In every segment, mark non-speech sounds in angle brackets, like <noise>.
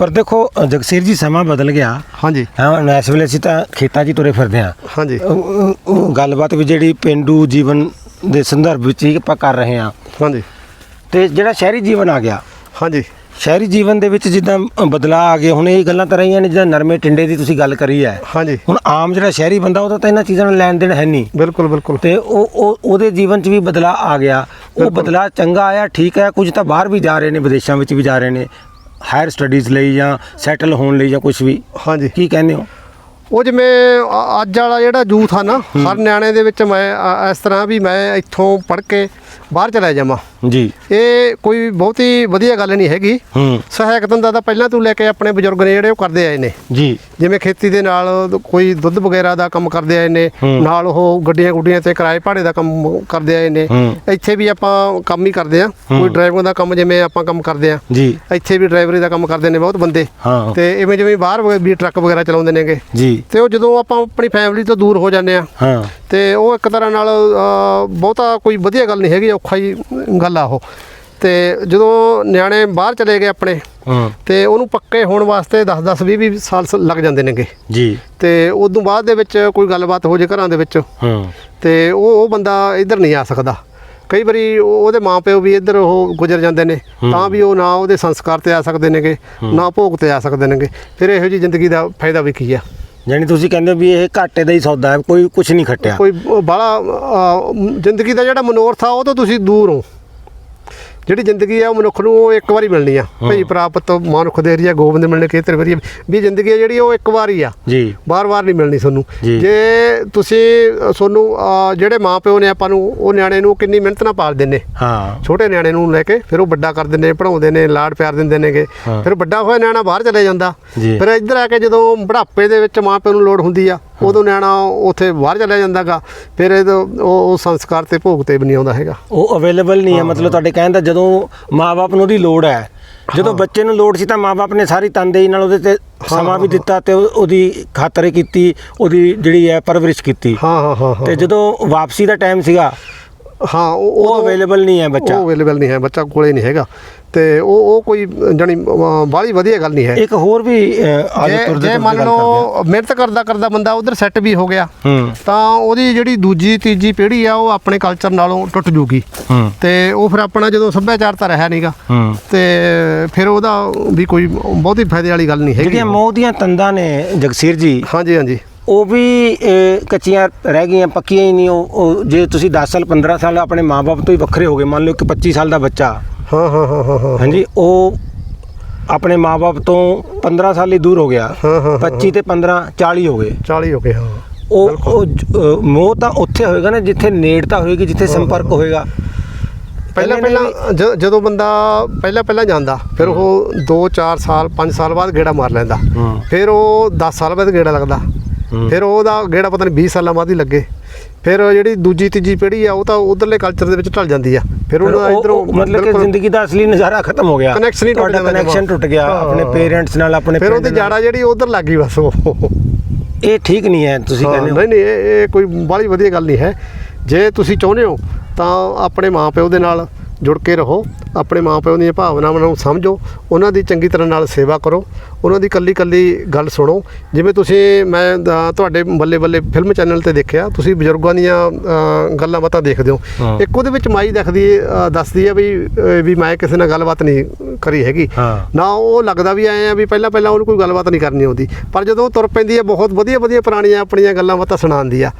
ਪਰ ਦੇਖੋ ਜਗਸੀਰ ਜੀ ਸਮਾਂ ਬਦਲ ਗਿਆ। ਹਾਂਜੀ। ਹਾਂ ਇਸ ਵੇਲੇ ਅਸੀਂ ਤਾਂ ਖੇਤਾਂ 'ਚ ਹੀ ਤੁਰੇ ਫਿਰਦੇ ਹਾਂ। ਹਾਂਜੀ। ਗੱਲਬਾਤ ਵੀ ਜਿਹੜੀ ਪਿੰਡੂ ਜੀਵਨ ਦੇ ਸੰਦਰਭ ਵਿੱਚ ਹੀ ਆਪਾਂ ਕਰ ਰਹੇ ਹਾਂ। ਹਾਂਜੀ। ਤੇ ਜਿਹੜਾ ਸ਼ਹਿਰੀ ਜੀਵਨ ਆ ਗਿਆ ਹਾਂਜੀ। ਸ਼ਹਿਰੀ ਜੀਵਨ ਦੇ ਵਿੱਚ ਜਿੱਦਾਂ ਬਦਲਾਅ ਆ ਗਏ ਹੁਣ ਇਹ ਗੱਲਾਂ ਤਾਂ ਰਹੀਆਂ ਨੇ ਜਿੱਦਾਂ ਨਰਮੇ ਟਿੰਡੇ ਦੀ ਤੁਸੀਂ ਗੱਲ ਕਰੀ ਹੈ। ਹਾਂਜੀ। ਹੁਣ ਆਮ ਜਿਹੜਾ ਸ਼ਹਿਰੀ ਬੰਦਾ ਉਹਦਾ ਤਾਂ ਇਹਨਾਂ ਚੀਜ਼ਾਂ ਨਾਲ ਲੈਣ ਦੇਣ ਹੈ ਨਹੀਂ। ਬਿਲਕੁਲ ਬਿਲਕੁਲ। ਤੇ ਉਹ ਉਹ ਉਹਦੇ ਜੀਵਨ 'ਚ ਵੀ ਬਦਲਾਅ ਆ ਗਿਆ। ਉਹ ਬਦਲਾਅ ਚੰਗਾ ਆਇਆ ਠੀਕ ਹੈ ਕੁਝ ਤਾਂ ਬਾਹਰ ਵੀ ਜਾ ਰਹੇ ਨੇ ਵਿਦੇਸ਼ਾਂ ਵਿੱਚ ਵੀ ਜਾ ਰਹੇ ਨੇ। ਹਾਇਰ ਸਟੱਡੀਜ਼ ਲਈ ਜਾਂ ਸੈਟਲ ਹੋਣ ਲਈ ਜਾਂ ਕੁਝ ਵੀ ਹਾਂਜੀ। ਕੀ ਕਹਿੰਦੇ ਹੋ? ਉਹ ਜਿਵੇਂ ਅ- ਅੱਜ ਵਾਲਾ ਜਿਹੜਾ ਯੂਥ ਆ ਨਾ ਹਰ ਨਿਆਣੇ ਦੇ ਵਿੱਚ ਮੈਂ ਅ- ਇਸ ਤਰ੍ਹਾਂ ਵੀ ਮੈਂ ਇੱਥੋਂ ਪੜ੍ਹ ਕੇ ਬਾਹਰ ਚਲਾ ਜਾਵਾਂ ਜੀ। ਇਹ ਕੋਈ ਬਹੁਤੀ ਵਧੀਆ ਗੱਲ ਨਹੀਂ ਹੈਗੀ। ਹੂੰ। ਸਹਾਇਕ ਧੰਦਾ ਤਾਂ ਪਹਿਲਾਂ ਤੋਂ ਲੈ ਕੇ ਆਪਣੇ ਬਜ਼ੁਰਗ ਨੇ ਜਿਹੜੇ ਉਹ ਕਰਦੇ ਆਏ ਨੇ। ਜੀ। ਜਿਵੇਂ ਖੇਤੀ ਦੇ ਨਾਲ ਕੋਈ ਦੁੱਧ ਵਗੈਰਾ ਦਾ ਕੰਮ ਕਰਦੇ ਆਏ ਨੇ। ਹੂੰ। ਨਾਲ ਉਹ ਗੱਡੀਆਂ ਗੁੱਡੀਆਂ ਤੇ ਕਿਰਾਏ ਭਾੜੇ ਦਾ ਕੰਮ ਕਰਦੇ ਆਏ ਨੇ। ਹੂੰ। ਇੱਥੇ ਵੀ ਆਪਾਂ ਕੰਮ ਹੀ ਕਰਦੇ ਆ ਕੋਈ ਡਰਾਈਵਿੰਗ ਦਾ ਕੰਮ ਜਿਵੇਂ ਆਪਾਂ ਕੰਮ ਕਰਦੇ ਆ ਜੀ। ਇੱਥੇ ਵੀ ਡਰਾਈਵਰੀ ਦਾ ਕੰਮ ਕਰਦੇ ਨੇ ਬਹੁਤ ਬੰਦੇ। ਹਾਂ। ਤੇ ਇਵੇਂ ਜਿਵੇਂ ਬਾਹਰ ਵ- ਟਰੱਕ ਵਗੈਰਾ ਚਲਾਉਂਦੇ ਨੇਗੇ। ਜੀ। ਤੇ ਉਹ ਜਦੋਂ ਆਪਾਂ ਆਪਣੀ ਫੈਮਿਲੀ ਤੋਂ ਦੂਰ ਹੋ ਜਾਂਦੇ ਆ ਹਾਂ। ਤੇ ਉਹ ਇੱਕ ਤਰ੍ਹਾਂ ਨਾਲ ਬਹੁਤਾ ਕੋਈ ਵਧੀਆ ਗੱਲ ਨਹੀਂ ਹੈਗੀ ਔਖਾ ਹੀ ਗੱਲ ਆ ਉਹ। ਤੇ ਜਦੋਂ ਨਿਆਣੇ ਬਾਹਰ ਚਲੇ ਗਏ ਆਪਣੇ ਤੇ ਉਹਨੂੰ ਪੱਕੇ ਹੋਣ ਵਾਸਤੇ 10 10 20 20 ਸਾਲ ਲੱਗ ਜਾਂਦੇ ਨੇਗੇ। ਜੀ। ਤੇ ਉਦੋਂ ਬਾਅਦ ਦੇ ਵਿੱਚ ਕੋਈ ਗੱਲਬਾਤ ਹੋ ਜੇ ਘਰਾਂ ਦੇ ਵਿੱਚ ਤੇ ਉਹ ਉਹ ਬੰਦਾ ਇੱਧਰ ਨਹੀਂ ਆ ਸਕਦਾ। ਕਈ ਵਾਰੀ ਉਹ- ਉਹਦੇ ਮਾਪਿਓ ਵੀ ਇੱਧਰ ਉਹ ਗੁਜ਼ਰ ਜਾਂਦੇ ਨੇ ਤਾਂ ਵੀ ਉਹ ਨਾ ਉਹਦੇ ਸੰਸਕਾਰ ਤੇ ਆ ਸਕਦੇ ਨੇਗੇ ਨਾ ਭੋਗ ਤੇ ਆ ਸਕਦੇ ਨੇਗੇ। ਫਿਰ ਇਹੋ ਜੀ ਜ਼ਿੰਦਗੀ ਦਾ ਫਾਇਦਾ ਵੀ ਕੀ ਆ? ਯਾਨੀ ਤੁਸੀਂ ਕਹਿੰਦੇ ਹੋ ਵੀ ਇਹ ਘਾਟੇ ਦਾ ਹੀ ਸੌਦਾ ਹੈ, ਕੋਈ ਕੁਝ ਨਹੀਂ ਖੱਟਿਆ। ਕੋਈ ਬਾਲਾ ਜ਼ਿੰਦਗੀ ਦਾ ਜਿਹੜਾ ਮਨੋਰਥ ਆ, ਉਹ ਤੋਂ ਤੁਸੀਂ ਦੂਰ ਹੋ। ਜਿਹੜੀ ਜ਼ਿੰਦਗੀ ਆ ਉਹ ਮਨੁੱਖ ਨੂੰ ਉਹ ਇੱਕ ਵਾਰੀ ਮਿਲਣੀ ਆ। ਭਈ ਪ੍ਰਾਪਤ ਮਨੁੱਖ ਦੇ ਰਿਆ ਗੋਬਿੰਦ ਮਿਲਣੇ ਖੇਤਰ ਵਰੀ ਵੀ ਜ਼ਿੰਦਗੀ ਆ ਜਿਹੜੀ ਉਹ ਇੱਕ ਵਾਰੀ ਆ। ਜੀ। ਬਾਰ-ਬਾਰ ਨਹੀਂ ਮਿਲਣੀ ਤੁਹਾਨੂੰ। ਜੀ। ਤੁਸੀਂ ਤੁਹਾਨੂੰ ਜਿਹੜੇ ਮਾਪਿਓ ਨੇ ਆਪਾਂ ਨੂੰ ਉਹ ਨਿਆਣੇ ਨੂੰ ਕਿੰਨੀ ਮਿਹਨਤ ਨਾਲ ਪਾਲਦੇ ਨੇ ਹਾਂ। ਛੋਟੇ ਨਿਆਣੇ ਨੂੰ ਲੈ ਕੇ ਫਿਰ ਉਹ ਵੱਡਾ ਕਰਦੇ ਨੇ ਪੜਾਉਂਦੇ ਨੇ ਲਾਡ ਪਿਆਰ ਦਿੰਦੇ ਨੇਗੇ। ਫਿਰ ਵੱਡਾ ਹੋਇਆ ਨਿਆਣਾ ਬਾਹਰ ਚਲੇ ਜਾਂਦਾ। ਫਿਰ ਇੱਧਰ ਆ ਕੇ ਜਦੋਂ ਬੁਢਾਪੇ ਦੇ ਵਿੱਚ ਮਾਪਿਓ ਨੂੰ ਲੋੜ ਹੁੰਦੀ ਆ ਉਦੋਂ ਨਿਆਣਾ ਉੱਥੇ ਬਾਹਰ ਚਲਾ ਜਾਂਦਾਗਾ। ਫਿਰ ਉਹ ਉਹ ਸੰਸਕਾਰ ਤੇ ਭੋਗ ਤੇ ਵੀ ਨਹੀਂ ਆਉਂਦਾ ਹੈਗਾ। ਉਹ ਅਵੇਲੇਬਲ ਨਹੀਂ ਹੈ। ਮਤਲਬ ਤੁਹਾਡੇ ਕਹਿਣ ਦਾ ਜਦੋਂ ਮਾਪੇ ਨੂੰ ਉਹਦੀ ਲੋੜ ਹੈ। ਜਦੋਂ ਬੱਚੇ ਨੂੰ ਲੋੜ ਸੀ ਤਾਂ ਮਾਪੇ ਨੇ ਸਾਰੀ ਤਨਦੇਹੀ ਨਾਲ ਉਹਦੇ ਤੇ ਸਮਾਂ ਵੀ ਦਿੱਤਾ ਤੇ ਉਹ- ਉਹਦੀ ਖਾਤਰ ਕੀਤੀ ਉਹਦੀ ਜਿਹੜੀ ਹੈ ਪਰਵਰਿਸ਼ ਕੀਤੀ। ਹਾਂ ਹਾਂ ਹਾਂ ਤੇ ਜਦੋਂ ਵਾਪਸੀ ਦਾ ਟਾਈਮ ਸੀਗਾ ਹਾਂ ਉਹ ਉਹ ਅਵੇਲੇਬਲ ਨਹੀਂ ਹੈ ਬੱਚਾ। ਉਹ ਅਵੇਲੇਬਲ ਨਹੀਂ ਹੈ ਬੱਚਾ ਕੋਲੇ ਨਹੀਂ ਹੈਗਾ। ਤੇ ਉਹ ਉਹ ਕੋਈ ਜਾਨੀ ਬਾਹਲੀ ਵਧੀਆ ਗੱਲ ਨਹੀਂ ਹੈ। ਇੱਕ ਹੋਰ ਵੀ ਆਜੋ ਜੇ ਤੁਰਦੇ ਜੇ ਮੰਨ ਲਓ ਮਿਹਨਤ ਕਰਦਾ ਕਰਦਾ ਬੰਦਾ ਉਧਰ ਸੈੱਟ ਵੀ ਹੋ ਗਿਆ। ਤਾਂ ਉਹਦੀ ਜਿਹੜੀ ਦੂਜੀ ਤੀਜੀ ਪੀੜ੍ਹੀ ਆ ਉਹ ਆਪਣੇ ਕਲਚਰ ਨਾਲੋਂ ਟੁੱਟ ਜੂਗੀ। ਤੇ ਉਹ ਫਿਰ ਆਪਣਾ ਜਦੋਂ ਸੱਭਿਆਚਾਰ ਤਾਂ ਰਿਹਾ ਨਹੀਂਗਾ ਤੇ ਫਿਰ ਉਹਦਾ ਵੀ ਕੋਈ ਬਹੁਤੀ ਫਾਇਦੇ ਵਾਲੀ ਗੱਲ ਨਹੀਂ ਹੈਗੀ। ਜਿਹੜੀਆਂ ਮੋਹ ਦੀਆਂ ਤੰਦਾਂ ਨੇ ਜਗਸੀਰ ਜੀ ਹਾਂਜੀ ਹਾਂਜੀ। ਉਹ ਵੀ ਅਹ, ਕੱਚੀਆਂ ਰਹਿ ਗਈਆਂ ਪੱਕੀਆਂ ਹੀ ਨਹੀਂ ਉਹ ਉਹ ਜੇ ਤੁਸੀਂ 10 ਸਾਲ 15 ਸਾਲ ਆਪਣੇ ਮਾਪੇ ਤੋਂ ਹੀ ਵੱਖਰੇ ਹੋ ਗਏ ਮੰਨ ਲਓ ਕਿ 25 ਸਾਲ ਦਾ ਬੱਚਾ। ਹਾਂ ਹਾਂ ਹਾਂ ਹਾਂ ਹਾਂ। ਹਾਂਜੀ ਉਹ ਆਪਣੇ ਮਾਪੇ ਤੋਂ 15 ਸਾਲ ਹੀ ਦੂਰ ਹੋ ਗਿਆ। ਹਾਂ, ਹਾਂ, ਹਾਂ, 25 ਤੇ 15 40 ਹੋ ਗਏ। 40 ਹੋ ਗਏ ਹਾਂ। ਉਹ ਉਹ ਜ- ਅਹ, ਮੋਹ ਤਾਂ ਉੱਥੇ ਹੋਏਗਾ ਨਾ ਜਿੱਥੇ ਨੇੜਤਾ ਹੋਏਗੀ ਜਿੱਥੇ ਸੰਪਰਕ ਹੋਏਗਾ। ਪਹਿਲਾਂ ਕਹਿੰਦੇ ਨੇ ਪਹਿਲਾਂ ਜ- ਜਦੋਂ ਬੰਦਾ ਪਹਿਲਾਂ ਪਹਿਲਾਂ ਜਾਂਦਾ ਫਿਰ ਉਹ 2 4 ਸਾਲ 5 ਸਾਲ ਬਾਅਦ ਗੇੜਾ ਮਾਰ ਲੈਂਦਾ। ਹੂੰ। ਫਿਰ ਉਹ 10 ਸਾਲ ਬਾਅਦ ਗੇੜਾ ਲੱਗਦਾ। ਫਿਰ ਉਹਦਾ ਗੇੜਾ ਪਤਾ ਨਹੀਂ 20 ਸਾਲਾਂ ਬਾਅਦ ਹੀ ਲੱਗੇ। ਫਿਰ ਜਿਹੜੀ ਦੂਜੀ ਤੀਜੀ ਪੀੜ੍ਹੀ ਆ ਉਹ ਤਾਂ ਉਧਰਲੇ ਕਲਚਰ ਦੇ ਵਿੱਚ ਢਲ ਜਾਂਦੀ ਆ। ਫਿਰ ਉਹਨਾਂ ਉਹ- ਇਧਰੋਂ ਮਤਲਬ ਕਿ ਜ਼ਿੰਦਗੀ ਦਾ ਅਸਲੀ ਨਜ਼ਾਰਾ ਖਤਮ ਹੋ ਗਿਆ। Connection ਹੀ ਟੁੱਟ ਜਾਂਦਾ ਕਨੈਕਸ਼ਨ। ਟੁੱਟ ਗਿਆ ਆਪਣੇ। ਪੇਰੈਂਟਸ ਨਾਲ ਆਪਣੇ ਫਿਰ ਉਹਦੀ। ਜਾੜਾ ਜਿਹੜੀ ਉਧਰ ਲੱਗ ਗਈ ਬਸ ਉਹ। ਇਹ ਠੀਕ ਨਹੀਂ ਹੈ ਤੁਸੀਂ ਕਹਿੰਦੇ ਨਹੀਂ ਨਹੀਂ ਇਹ ਕੋਈ ਬਾਹਲੀ ਵਧੀਆ ਗੱਲ ਨਹੀਂ ਹੈ। ਜੇ ਤੁਸੀਂ ਚਾਹੁੰਦੇ ਹੋ ਤਾਂ ਆਪਣੇ ਮਾਪਿਓ ਦੇ ਨਾਲ ਜੁੜ ਕੇ ਰਹੋ। ਆਪਣੇ ਮਾਪਿਓ ਦੀਆਂ ਭਾਵਨਾਵਾਂ ਨੂੰ ਸਮਝੋ ਉਹਨਾਂ ਦੀ ਚੰਗੀ ਤਰ੍ਹਾਂ ਨਾਲ ਸੇਵਾ ਕਰੋ ਉਹਨਾਂ ਦੀ ਕੱਲੀ ਕੱਲੀ ਗੱਲ ਸੁਣੋ। ਜਿਵੇਂ ਤੁਸੀਂ ਮੈਂ ਤੁਹਾਡੇ ਬੱਲੇ ਬੱਲੇ ਫਿਲਮ ਚੈਨਲ ਤੇ ਦੇਖਿਆ ਤੁਸੀਂ ਬਜ਼ੁਰਗਾਂ ਦੀਆਂ ਗੱਲਾਂ ਬਾਤਾਂ ਦੇਖਦੇ ਹੋ। ਇੱਕ ਉਹਦੇ ਵਿੱਚ ਮਾਈ ਦੱਸਦੀ ਦੱਸਦੀ ਹੈ ਵੀ ਵੀ ਮੈਂ ਕਿਸੇ ਨਾਲ ਗੱਲਬਾਤ ਨਹੀਂ ਕਰੀ ਹੈਗੀ। ਨਾ ਉਹ ਲੱਗਦਾ ਵੀ ਐ ਆ ਵੀ ਪਹਿਲਾਂ ਪਹਿਲਾਂ ਉਹਨੂੰ ਕੋਈ ਗੱਲਬਾਤ ਨਹੀਂ ਕਰਨੀ ਆਉਂਦੀ। ਪਰ ਜਦੋਂ ਉਹ ਤੁਰ ਪੈਂਦੀ ਹੈ ਬਹੁਤ ਵਧੀਆ ਵਧੀਆ ਪੁਰਾਣੀਆਂ ਆਪਣੀਆਂ ਗੱਲਾਂ ਬਾਤਾਂ ਸੁਣਾਉਂਦੀ ਆ।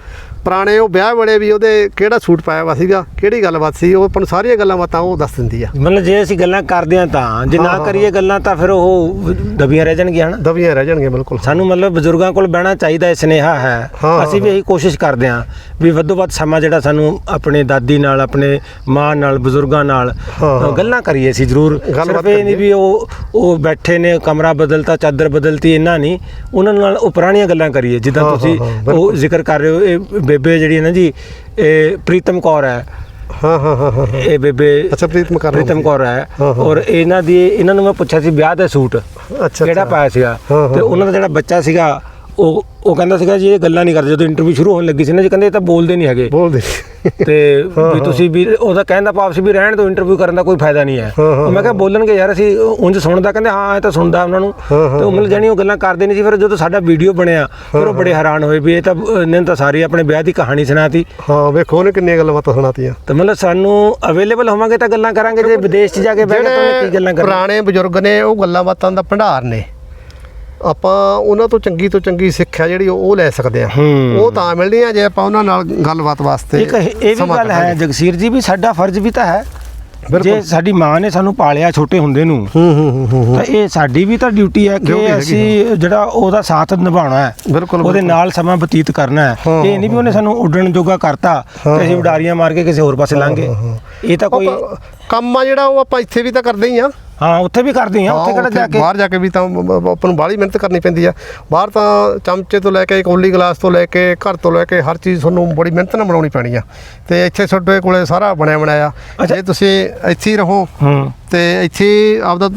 ਪੁਰਾਣੇ ਉਹ ਵਿਆਹ ਵੇਲੇ ਵੀ ਉਹਦੇ ਕਿਹੜਾ ਸੂਟ ਪਾਇਆ ਵਾ ਸੀਗਾ ਕਿਹੜੀ ਗੱਲਬਾਤ ਸੀ ਉਹ ਆਪਾਂ ਨੂੰ ਸਾਰੀਆਂ ਗੱਲਾਂ ਬਾਤਾਂ ਉਹ ਦੱਸ ਦਿੰਦੀ ਆ। ਮਤਲਬ ਜੇ ਅਸੀਂ ਗੱਲਾਂ ਕਰਦੇ ਹਾਂ ਤਾਂ ਜੇ ਨਾ ਕਰੀਏ ਗੱਲਾਂ ਤਾਂ ਫਿਰ ਉਹ ਦਬੀਆਂ ਰਹਿ ਜਾਣਗੀਆਂ ਹਨਾ? ਦਬੀਆਂ ਰਹਿ ਜਾਣਗੀਆਂ ਬਿਲਕੁਲ। ਸਾਨੂੰ ਮਤਲਬ ਬਜ਼ੁਰਗਾਂ ਕੋਲ ਬਹਿਣਾ ਚਾਹੀਦਾ ਹੈ ਸੁਨੇਹਾ ਹੈ। ਅਸੀਂ ਵੀ ਇਹੀ ਕੋਸ਼ਿਸ਼ ਕਰਦੇ ਹਾਂ ਵੀ ਵੱਧੋ ਵੱਧ ਸਮਾਂ ਜਿਹੜਾ ਸਾਨੂੰ ਆਪਣੇ ਦਾਦੀ ਨਾਲ ਆਪਣੇ ਮਾਂ ਨਾਲ ਬਜ਼ੁਰਗਾਂ ਨਾਲ ਗੱਲਾਂ ਕਰੀਏ ਅਸੀਂ ਜ਼ਰੂਰ। ਸਿਰਫ ਇਹ ਨਹੀਂ। ਵੀ ਉਹ ਉਹ ਬੈਠੇ ਨੇ ਕਮਰਾ ਬਦਲਤਾ ਚਾਦਰ ਬਦਲਤੀ ਇੰਨਾ ਨਹੀਂ। ਉਹਨਾਂ ਨਾਲ ਉਹ ਪੁਰਾਣੀਆਂ ਗੱਲਾਂ ਕਰੀਏ ਜਿੱਦਾਂ ਤੁਸੀਂ ਉਹ। ਜ਼ਿਕਰ ਕਰ ਰਹੇ ਹੋ ਇਹ ਬੇਬੇ ਜਿਹੜੀ ਹੈ ਨਾ ਜੀ ਇਹ ਪ੍ਰੀਤਮ ਕੌਰ ਹੈ। ਹਾਂ ਹਾਂ ਹਾਂ ਹਾਂ। ਇਹ ਬੇਬੇ ਅੱਛਾ ਪ੍ਰੀਤਮ ਕਰ ਪ੍ਰੀਤਮ ਕੌਰ ਹੈ। ਔਰ ਇਹਨਾਂ ਦੀ ਇਹਨਾਂ ਨੂੰ ਮੈਂ ਪੁੱਛਿਆ ਸੀ ਵਿਆਹ ਦਾ ਸੂਟ ਅੱਛਾ ਕਿਹੜਾ। ਪਾਇਆ ਸੀਗਾ ਤੇ ਉਹਨਾਂ ਦਾ ਜਿਹੜਾ ਬੱਚਾ ਸੀਗਾ ਉਹ ਉਹ ਕਹਿੰਦਾ ਸੀਗਾ ਜੀ ਇਹ ਗੱਲਾਂ ਨਹੀਂ ਕਰਦੇ। ਜਦੋਂ ਇੰਟਰਵਿਊ ਸ਼ੁਰੂ ਹੋਣ ਲੱਗੀ ਸੀ ਨਾ ਜੀ ਕਹਿੰਦੇ ਇਹ ਤਾਂ ਬੋਲਦੇ ਨਹੀਂ ਹੈਗੇ। ਬੋਲਦੇ ਤੇ <laughs> ਵੀ ਤੁਸੀਂ ਵੀ ਉਹਦਾ ਕਹਿਣ ਦਾ ਭਾਵ ਸੀ ਵੀ ਰਹਿਣ ਤੋਂ ਇੰਟਰਵਿਊ ਕਰਨ ਦਾ ਕੋਈ ਫਾਇਦਾ ਨਹੀਂ ਹੈ। ਮੈਂ ਕਿਹਾ ਬੋਲਣਗੇ ਯਾਰ ਅਸੀਂ ਉਂਝ ਸੁਣਦਾ ਕਹਿੰਦੇ ਹਾਂ ਇਹ ਤਾਂ ਸੁਣਦਾ ਉਹਨਾਂ ਨੂੰ। ਤੇ ਉਹ ਮਤਲਬ ਜਾਣੀ ਉਹ ਗੱਲਾਂ ਕਰਦੇ ਨਹੀਂ ਸੀ ਫਿਰ ਜਦੋਂ ਸਾਡਾ ਵੀਡੀਓ ਬਣਿਆ ਫਿਰ ਉਹ ਬੜੇ ਹੈਰਾਨ ਹੋਏ ਵੀ ਇਹ ਤਾਂ ਇਹਨਾਂ ਤਾਂ ਸਾਰੀ ਆਪਣੇ ਵਿਆਹ ਦੀ ਕਹਾਣੀ ਸੁਣਾਤੀ। ਹਾਂ ਵੇਖੋ ਉਹਨੇ ਕਿੰਨੀਆਂ ਗੱਲਾਂ ਬਾਤਾਂ ਸੁਣਾਤੀਆਂ। ਤੇ ਮਤਲਬ ਸਾਨੂੰ ਅਵੇਲੇਬਲ ਹੋਵਾਂਗੇ ਤਾਂ ਗੱਲਾਂ ਕਰਾਂਗੇ ਜੇ ਵਿਦੇਸ਼ 'ਚ ਜਾ ਕੇ ਕੇ ਤਾਂ ਕੀ ਗੱਲਾਂ ਕਰਨੀਆਂ? ਪੁਰਾਣੇ ਬਜ਼ੁਰਗ ਨੇ ਉਹ ਗੱਲਾਂ ਬਾਤਾਂ ਦਾ ਭੰਡਾਰ ਨੇ। ਆਪਾਂ ਉਹਨਾਂ ਤੋਂ ਚੰਗੀ ਤੋਂ ਚੰਗੀ ਸਿੱਖਿਆ ਜਿਹੜੀ ਉਹ ਲੈ ਸਕਦੇ ਆ। ਉਹ ਤਾਂ ਮਿਲਣੀ ਆ ਜੇ ਆਪਾਂ ਉਹਨਾਂ ਨਾਲ ਗੱਲਬਾਤ ਵਾਸਤੇ ਇੱਕ ਇਹ ਵੀ ਗੱਲ ਹੈ। ਜਗਸੀਰ ਜੀ ਵੀ ਸਾਡਾ ਫਰਜ਼ ਵੀ ਤਾਂ ਹੈ। ਜੇ ਸਾਡੀ ਮਾਂ ਨੇ ਸਾਨੂੰ ਪਾਲਿਆ ਛੋਟੇ ਹੁੰਦੇ ਨੂੰ ਹੂੰ ਹੂੰ ਹੂੰ, ਹੂੰ ਹੂੰ। ਤਾਂ ਇਹ ਸਾਡੀ ਵੀ ਤਾਂ ਡਿਊਟੀ ਹੈ ਕਿ ਅਸੀਂ ਜਿਹੜਾ ਉਹਦਾ ਸਾਥ ਨਿਭਾਉਣਾ ਹੈ ਬਿਲਕੁਲ, ਉਹਦੇ। ਨਾਲ ਸਮਾਂ ਬਤੀਤ ਕਰਨਾ ਹੈ। ਇਹ ਨਹੀਂ ਵੀ ਉਹਨੇ ਸਾਨੂੰ ਉੱਡਣ ਜੋਗਾ ਕਰਤਾ ਤੇ ਅਸੀਂ ਉਡਾਰੀਆਂ ਮਾਰ ਕੇ ਕਿਸੇ ਹੋਰ ਪਾਸੇ ਲਾਂਗੇ ਇਹ ਤਾਂ ਕੋਈ ਕੰਮ ਆ ਜਿਹੜਾ ਉਹ ਆਪਾਂ ਇੱਥੇ ਵੀ ਤਾਂ ਕਰਦੇ ਹੀ ਆ ਹਾਂ ਉੱਥੇ ਵੀ ਕਰਦੇ ਹਾਂ ਉੱਥੇ ਕਿਹੜਾ ਜਾ ਕੇ? ਬਾਹਰ ਜਾ ਕੇ ਵੀ ਤਾਂ ਆਪਾਂ ਨੂੰ ਬਾਹਲੀ ਮਿਹਨਤ ਕਰਨੀ ਪੈਂਦੀ ਆ। ਬਾਹਰ ਤਾਂ ਚਮਚੇ ਤੋਂ ਲੈ ਕੇ ਕੌਲੀ ਗਲਾਸ ਤੋਂ ਲੈ ਕੇ ਘਰ ਤੋਂ ਲੈ ਕੇ ਹਰ ਚੀਜ਼ ਤੁਹਾਨੂੰ ਬੜੀ ਮਿਹਨਤ ਨਾਲ ਬਣਾਉਣੀ ਪੈਣੀ ਆ। ਤੇ ਇੱਥੇ ਤੁਹਾਡੇ ਕੋਲੇ ਸਾਰਾ ਬਣਿਆ ਬਣਾਇਆ। ਜੇ ਤੁਸੀਂ ਇੱਥੇ ਹੀ ਰਹੋ ਹੂੰ। ਤੇ ਇੱਥੇ ਆਪਦਾ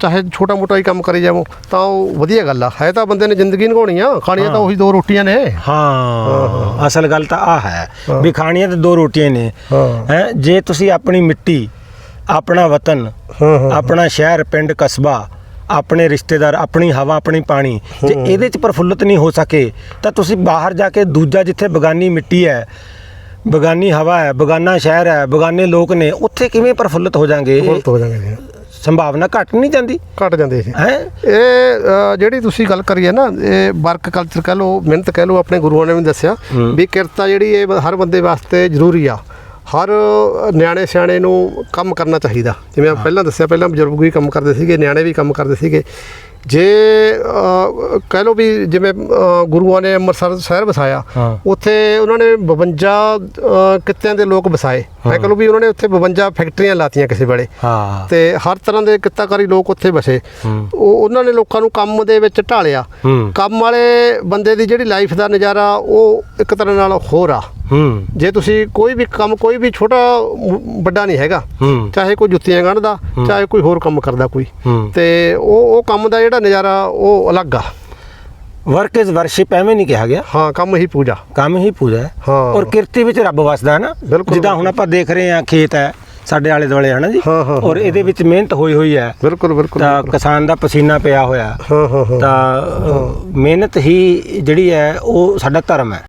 ਚਾਹੇ ਛੋਟਾ ਮੋਟਾ ਹੀ ਕੰਮ ਕਰੀ ਜਾਵੋ ਤਾਂ ਉਹ ਵਧੀਆ ਗੱਲ ਆ। ਹੈ ਤਾਂ ਬੰਦੇ ਨੇ ਜ਼ਿੰਦਗੀ ਨਿਭਾਉਣੀ ਆ ਖਾਣੀਆਂ ਤਾਂ ਉਹੀ ਦੋ ਰੋਟੀਆਂ ਨੇ। ਹਾਂ ਅਸਲ ਗੱਲ ਤਾਂ ਆ ਹੈ ਵੀ ਖਾਣੀਆਂ ਤੇ ਦੋ ਰੋਟੀਆਂ ਨੇ। ਹੈ ਜੇ ਤੁਸੀਂ ਆਪਣੀ ਮਿੱਟੀ ਆਪਣਾ ਵਤਨ ਹਾਂ ਹਾਂ ਆਪਣਾ ਸ਼ਹਿਰ ਪਿੰਡ ਕਸਬਾ ਆਪਣੇ ਰਿਸ਼ਤੇਦਾਰ ਆਪਣੀ ਹਵਾ ਆਪਣੀ ਪਾਣੀ ਜੇ ਇਹਦੇ ਚ ਪ੍ਰਫੁੱਲਤ ਨਹੀਂ ਹੋ ਸਕੇ ਤਾਂ ਤੁਸੀਂ ਬਾਹਰ ਜਾ ਕੇ ਦੂਜਾ ਜਿੱਥੇ ਬਗਾਨੀ ਮਿੱਟੀ ਹੈ ਬਗਾਨੀ ਹਵਾ ਹੈ ਬਗਾਨਾ ਸ਼ਹਿਰ ਹੈ ਬਗਾਨੇ ਲੋਕ ਨੇ ਉੱਥੇ ਕਿਵੇਂ ਪ੍ਰਫੁੱਲਤ ਹੋ ਜਾਣਗੇ? ਹੋਰ ਹੋ ਜਾਣਗੇ ਜੀ। ਸੰਭਾਵਨਾ ਘਟ ਨਹੀਂ ਜਾਂਦੀ? ਘਟ ਜਾਂਦੇ ਸੀ ਹੈ? ਇਹ ਅ, ਜਿਹੜੀ ਤੁਸੀਂ ਗੱਲ ਕਰੀ ਹੈ ਨਾ ਇਹ ਵਰਕ ਕਲਚਰ ਕਹ ਲਓ ਮਿਹਨਤ ਕਹ ਲਓ ਆਪਣੇ ਗੁਰੂਆਂ ਨੇ ਵੀ ਦੱਸਿਆ। ਵੀ ਕਿਰਤਾ ਜਿਹੜੀ ਇਹ ਹਰ ਬੰਦੇ ਵਾਸਤੇ ਜ਼ਰੂਰੀ ਆ। ਹਰ ਨਿਆਣੇ ਸਿਆਣੇ ਨੂੰ ਕੰਮ ਕਰਨਾ ਚਾਹੀਦਾ। ਜਿਵੇਂ ਮੈਂ ਪਹਿਲਾਂ ਦੱਸਿਆ ਪਹਿਲਾਂ ਬਜ਼ੁਰਗ ਵੀ ਕੰਮ ਕਰਦੇ ਸੀਗੇ ਨਿਆਣੇ ਵੀ ਕੰਮ ਕਰਦੇ ਸੀਗੇ। ਜੇ ਕਹਿ ਲਓ ਵੀ ਜਿਵੇਂ ਗੁਰੂਆਂ ਨੇ ਅੰਮ੍ਰਿਤਸਰ ਸ਼ਹਿਰ ਵਸਾਇਆ। ਉੱਥੇ ਉਹਨਾਂ ਨੇ 52 ਅ, ਕਿੱਤਿਆਂ ਦੇ ਲੋਕ ਵਸਾਏ। ਮੈਂ ਕਹ ਲਓ ਵੀ ਉਹਨਾਂ ਨੇ ਉੱਥੇ 52 ਫੈਕਟਰੀਆਂ ਲਾਤੀਆਂ ਕਿਸੇ ਵੇਲੇ। ਹਾਂ। ਤੇ ਹਰ ਤਰ੍ਹਾਂ ਦੇ ਕਿੱਤਾਕਾਰੀ ਲੋਕ ਉੱਥੇ ਵਸੇ। ਉਹ ਉਹਨਾਂ ਨੇ ਲੋਕਾਂ ਨੂੰ ਕੰਮ ਦੇ ਵਿੱਚ ਢਾਲਿਆ। ਕੰਮ ਵਾਲੇ ਬੰਦੇ ਦੀ ਜਿਹੜੀ ਲਾਈਫ ਦਾ ਨਜ਼ਾਰਾ ਉਹ ਇੱਕ ਤਰ੍ਹਾਂ ਨਾਲ ਹੋਰ ਆ। ਹੂੰ। ਜੇ ਤੁਸੀਂ ਕੋਈ ਵੀ ਕੰਮ ਕੋਈ ਵੀ ਛੋਟਾ ਵੱਡਾ ਨਹੀਂ ਹੈਗਾ ਚਾਹੇ ਕੋਈ ਜੁੱਤੀਆਂ ਗੰਢਦਾ ਚਾਹੇ ਕੋਈ ਹੋਰ ਕੰਮ ਕਰਦਾ ਕੋਈ ਤੇ ਉਹ ਉਹ ਕੰਮ ਦਾ ਜਿਹੜਾ ਨਜ਼ਾਰਾ ਉਹ ਅਲੱਗ ਆ। ਵਰਕ ਇਜ਼ ਵਰਸ਼ਿਪ ਐਵੇਂ ਨਹੀਂ ਕਿਹਾ ਗਿਆ। ਹਾਂ ਕੰਮ ਹੀ ਪੂਜਾ। ਕੰਮ ਹੀ ਪੂਜਾ ਹੈ। ਹਾਂ। ਔਰ ਕਿਰਤੀ ਵਿੱਚ ਰੱਬ ਵਸਦਾ ਹੈ ਨਾ। ਬਿਲਕੁਲ, ਜਿੱਦਾਂ ਹੁਣ ਆਪਾਂ ਦੇਖ ਰਹੇ ਹਾਂ ਖੇਤ ਹੈ ਸਾਡੇ ਆਲੇ ਦੁਆਲੇ ਹੈ ਨਾ ਜੀ। ਔਰ ਇਹਦੇ ਵਿੱਚ ਮਿਹਨਤ ਹੋਈ ਹੋਈ ਹੈ। ਬਿਲਕੁਲ ਬਿਲਕੁਲ ਤਾਂ ਕਿਸਾਨ ਦਾ ਪਸੀਨਾ ਪਿਆ ਹੋਇਆ। ਹਾਂ ਹਾਂ ਹਾਂ ਤਾਂ ਮਿਹਨਤ ਹੀ ਜਿਹੜੀ ਹੈ ਉਹ ਸਾਡਾ ਧਰਮ ਹੈ।